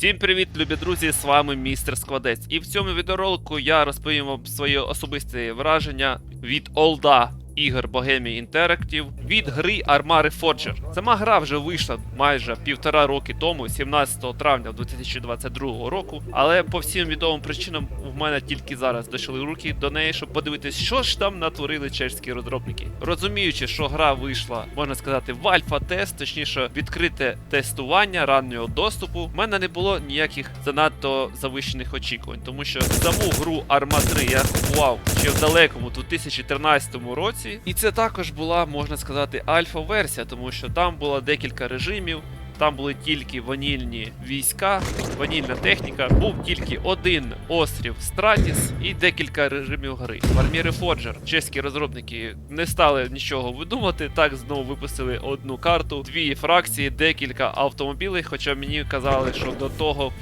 Всім привіт, любі друзі! З вами містер Складець. І в цьому відеоролику я розповім вам свої особисті враження від олда ігор Bohemia Interactive від гри Armari Forger. Сама гра вже вийшла майже півтора роки тому, 17 травня 2022 року. Але по всім відомим причинам в мене тільки зараз дійшли руки до неї, щоб подивитись, що ж там натворили чешські розробники. Розуміючи, що гра вийшла, можна сказати, в альфа-тест, точніше, відкрите тестування раннього доступу, в мене не було ніяких занадто завищених очікувань, тому що саму гру Arma 3 я купував ще в далекому 2013 році, і це також була, можна сказати, альфа-версія, тому що там було декілька режимів. Там були тільки ванільні війська, ванільна техніка. Був тільки один острів Стратіс і декілька режимів гри. Armire Forger чеські розробники не стали нічого видумати. Так знову випустили одну карту, дві фракції, декілька автомобілів. Хоча мені казали, що до того.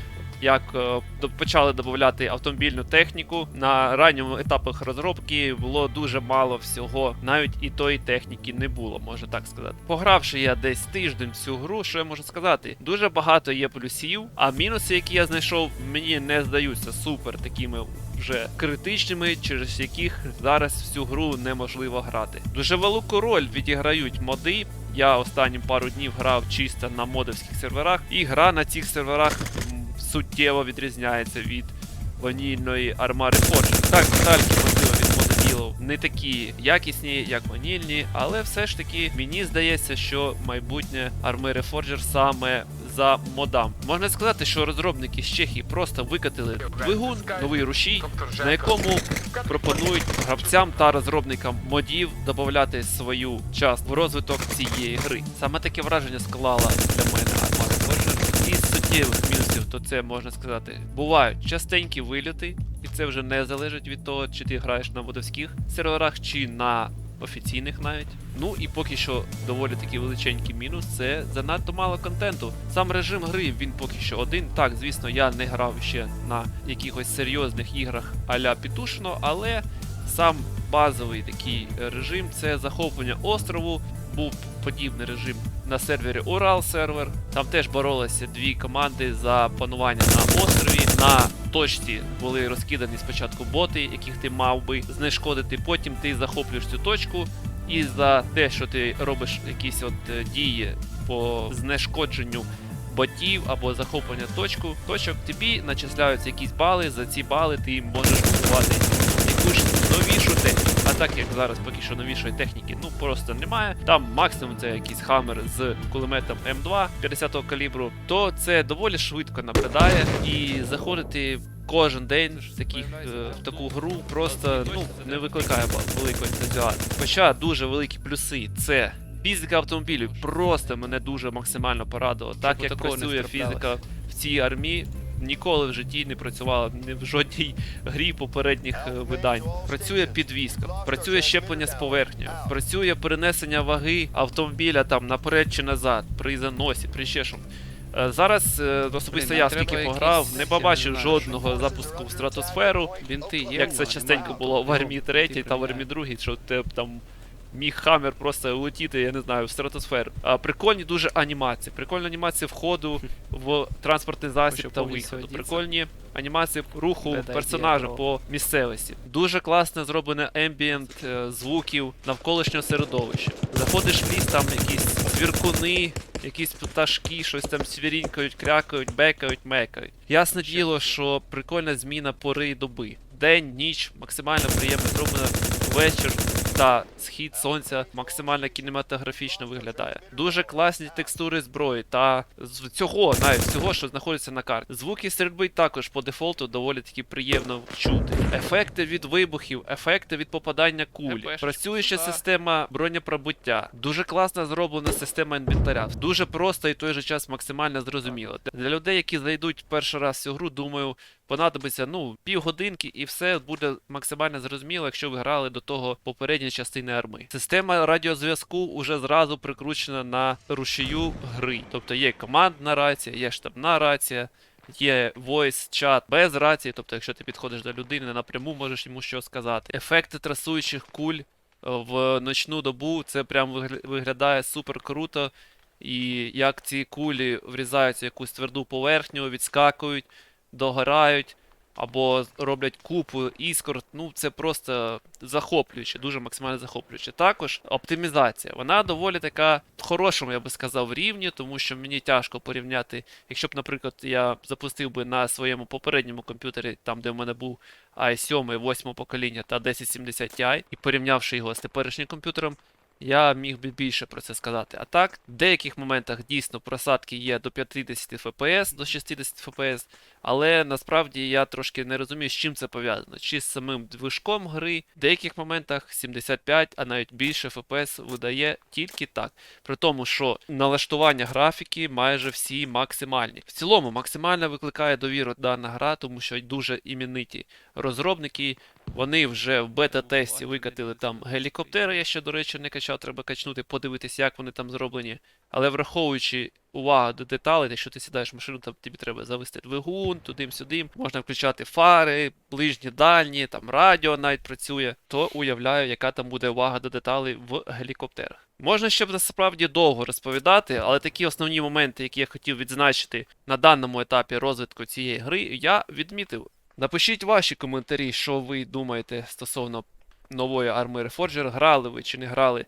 Як е, почали додати автомобільну техніку на ранньому етапах розробки було дуже мало всього, навіть і тої техніки не було, можна так сказати. Погравши я десь тиждень цю гру, що я можу сказати? Дуже багато є плюсів, а мінуси, які я знайшов, мені не здаються супер такими вже критичними, через яких зараз всю гру неможливо грати. Дуже велику роль відіграють моди. Я останні пару днів грав чисто на модовських серверах, і гра на цих серверах суттєво відрізняється від ванільної армари Forge. Так, детальки можливо від мододілів не такі якісні, як ванільні, але все ж таки мені здається, що майбутнє армири Forger саме за модам. Можна сказати, що розробники з Чехії просто викатили двигун, новий рушій, на якому пропонують гравцям та розробникам модів додати свою частку в розвиток цієї гри. Саме таке враження склала для мене Armada Forger. Із суттєвих мінусів, то це можна сказати, бувають частенькі вильоти, і це вже не залежить від того, чи ти граєш на водовських серверах, чи на офіційних навіть. Ну і поки що доволі такий величенький мінус це занадто мало контенту. Сам режим гри він поки що один. Так, звісно, я не грав ще на якихось серйозних іграх а-ля Пітушно, але сам базовий такий режим це захоплення острову. Був подібний режим на сервері Урал сервер. Там теж боролися дві команди за панування на острові. На точці були розкидані спочатку боти, яких ти мав би знешкодити. Потім ти захоплюєш цю точку, і за те, що ти робиш якісь от е, дії по знешкодженню ботів або захоплення точку, точок, тобі начисляються якісь бали. За ці бали ти можеш купувати якусь новішу. А так як зараз поки що новішої техніки ну просто немає. Там максимум це якийсь хаммер з кулеметом М2 50-го калібру, то це доволі швидко набридає і заходити. Кожен день в, таких, е, в таку гру просто ну, не викликає великого ентузіазму. Хоча дуже великі плюси це фізика автомобілів просто мене дуже максимально порадувала. Так як працює фізика в цій армії, ніколи в житті не працювала ні в жодній грі попередніх е, видань. Працює підвізка, працює щеплення з поверхнею, працює перенесення ваги автомобіля там наперед чи назад, при заносі, при ще чому. Е, Зараз е, особисто я скільки пограв, не побачив жодного запуску в стратосферу, Бінти є. як це частенько було в армії 3 та в армії 2, що ти там міг хаммер просто улетіти, я не знаю, в стратосферу. А прикольні дуже анімації. Прикольна анімація входу в транспортний засіб та виходу. Прикольні анімації руху персонажа по місцевості. Дуже класно зроблене ембієнт звуків навколишнього середовища. Заходиш в ліс, там якісь звіркуни, якісь пташки, щось там свірінькають, крякають, бекають, мекають. Ясне діло, що прикольна зміна пори доби. День, ніч, максимально приємно зроблено вечір та схід сонця максимально кінематографічно виглядає. Дуже класні текстури зброї та з цього, навіть всього, що знаходиться на карті. Звуки стрільби також по дефолту доволі таки приємно чути. Ефекти від вибухів, ефекти від попадання ЕПшечка працююча система бронепробуття. Дуже класно зроблена система інвентаря. Дуже просто і в той же час максимально зрозуміло. Для людей, які зайдуть перший раз в цю гру, думаю, понадобиться ну півгодинки, і все буде максимально зрозуміло, якщо ви грали до того попередні частини арми. Система радіозв'язку уже зразу прикручена на рушію гри. Тобто є командна рація, є штабна рація. Є voice чат без рації, тобто, якщо ти підходиш до людини напряму, можеш йому що сказати. Ефекти трасуючих куль е, в ночну добу це прям виглядає супер круто і як ці кулі врізаються в якусь тверду поверхню, відскакують, догорають, або роблять купу іскор. Ну, це просто захоплююче, дуже максимально захоплююче. Також оптимізація. Вона доволі така в хорошому, я би сказав, рівні, тому що мені тяжко порівняти, якщо б, наприклад, я запустив би на своєму попередньому комп'ютері, там де в мене був i7 8 покоління та 1070 Ti, і порівнявши його з теперішнім комп'ютером, я міг би більше про це сказати. А так, в деяких моментах дійсно просадки є до 50 FPS, до 60 FPS, але насправді я трошки не розумію, з чим це пов'язано. Чи з самим движком гри, в деяких моментах 75, а навіть більше FPS видає тільки так. При тому, що налаштування графіки майже всі максимальні. В цілому максимально викликає довіру дана гра, тому що дуже імениті розробники. Вони вже в бета-тесті викатили там гелікоптери. Я ще, до речі, не качав, треба качнути, подивитися, як вони там зроблені. Але враховуючи увагу до деталей, якщо ти сідаєш в машину, там тобі треба завести двигун, туди-сюди, можна включати фари, ближні, дальні, там радіо навіть працює, то уявляю, яка там буде увага до деталей в гелікоптерах. Можна ще насправді довго розповідати, але такі основні моменти, які я хотів відзначити на даному етапі розвитку цієї гри, я відмітив. Напишіть ваші коментарі, що ви думаєте стосовно нової арми Reforger, грали ви чи не грали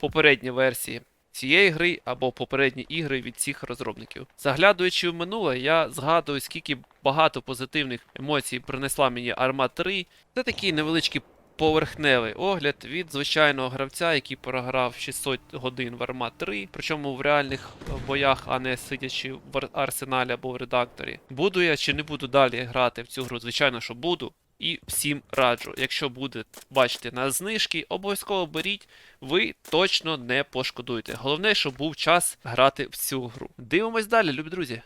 попередні версії цієї гри або попередні ігри від цих розробників. Заглядуючи в минуле, я згадую, скільки багато позитивних емоцій принесла мені Arma 3. Це такий невеличкий поверхневий огляд від звичайного гравця, який програв 600 годин в Arma 3, причому в реальних е, боях, а не сидячи в арсеналі або в редакторі. Буду я чи не буду далі грати в цю гру? Звичайно, що буду. І всім раджу, якщо буде бачити на знижки, обов'язково беріть, ви точно не пошкодуєте. Головне, щоб був час грати в цю гру. Дивимось далі, любі друзі.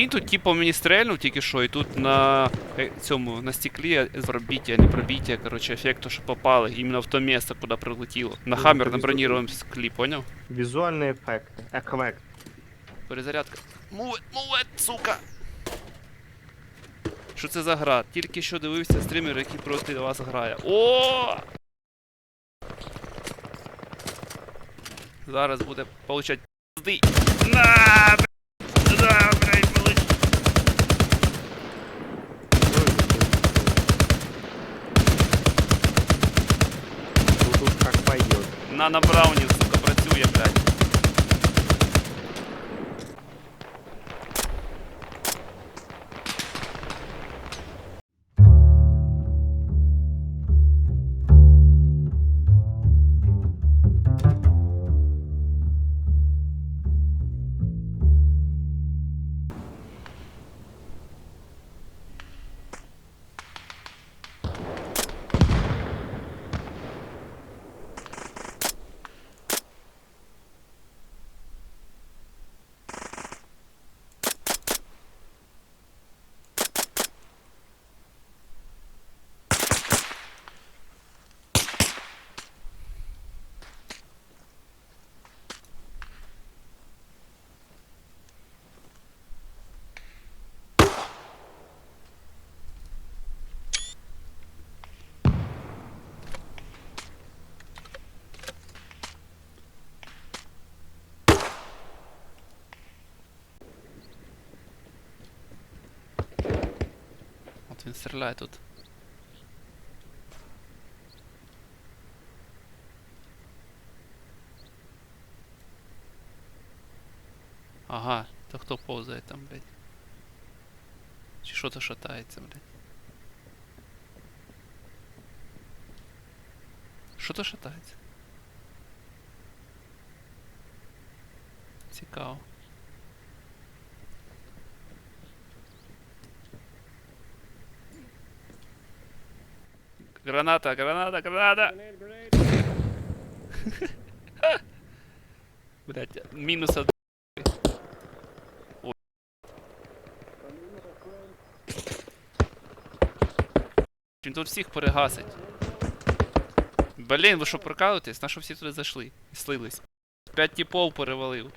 Прикинь, тут типу мені стрельнув тільки що, і тут на е, цьому на стеклі пробиття, не пробиття, коротше, ефекту, що попали іменно в то місце, куди прилетіло. На Ну, хаммер це на візуально. бронірованому склі, поняв? Визуальные эффекты. Эффект. Перезарядка. Мувет, мувет, сука! Що це за гра? Тільки що дивився стрімер, який проти вас грає. О! Зараз буде получать пизди. На! На на брауні, він стріляє тут. Ага, то хто повзає там, блядь? Чи що то шатається, блядь? Що то шатається? Цікаво. Граната, граната, граната! Блять, минус от... Він тут всіх перегасить. Блін, ви що прокалуєтесь? На що всі туди зайшли? І слились. П'ять тіпов перевалив.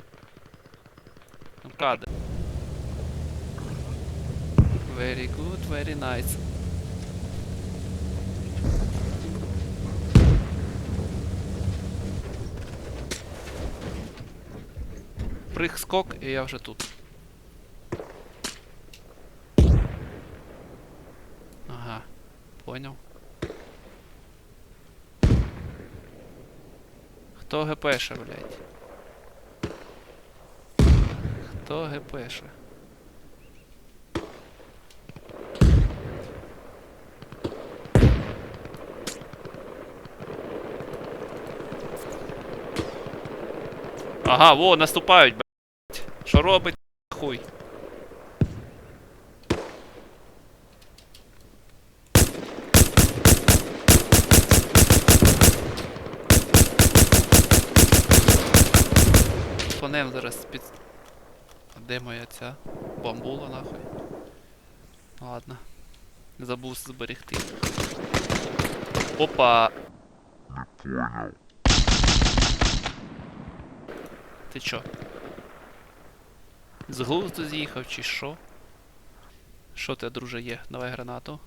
Там кадр. Very good, very nice. Прыг скок, і я вже тут. Ага, понял. Хто ГПше, блядь? Хто ГПше? Ага, во, наступають. Що робить, хуй? Фонем зараз під. А Де моя ця бамбула нахуй? Ладно. Забув зберегти. Опа! Ти чо? З глузду з'їхав чи що? Що ти, друже, є? Давай гранату.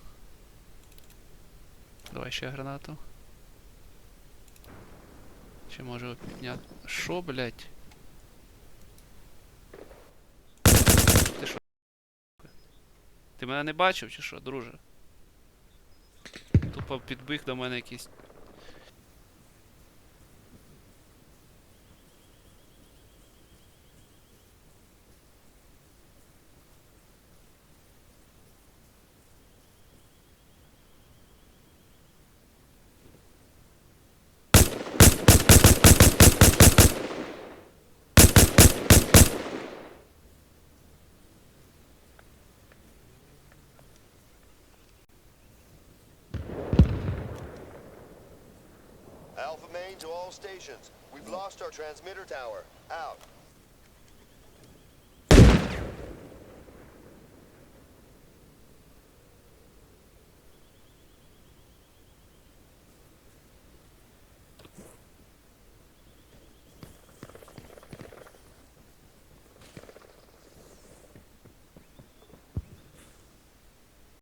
Давай ще гранату. Чи може підняти? Що, блять? Ти що? Ти мене не бачив чи що, друже? Тупо підбіг до мене якийсь. Main to all stations. We've lost our transmitter tower. Out.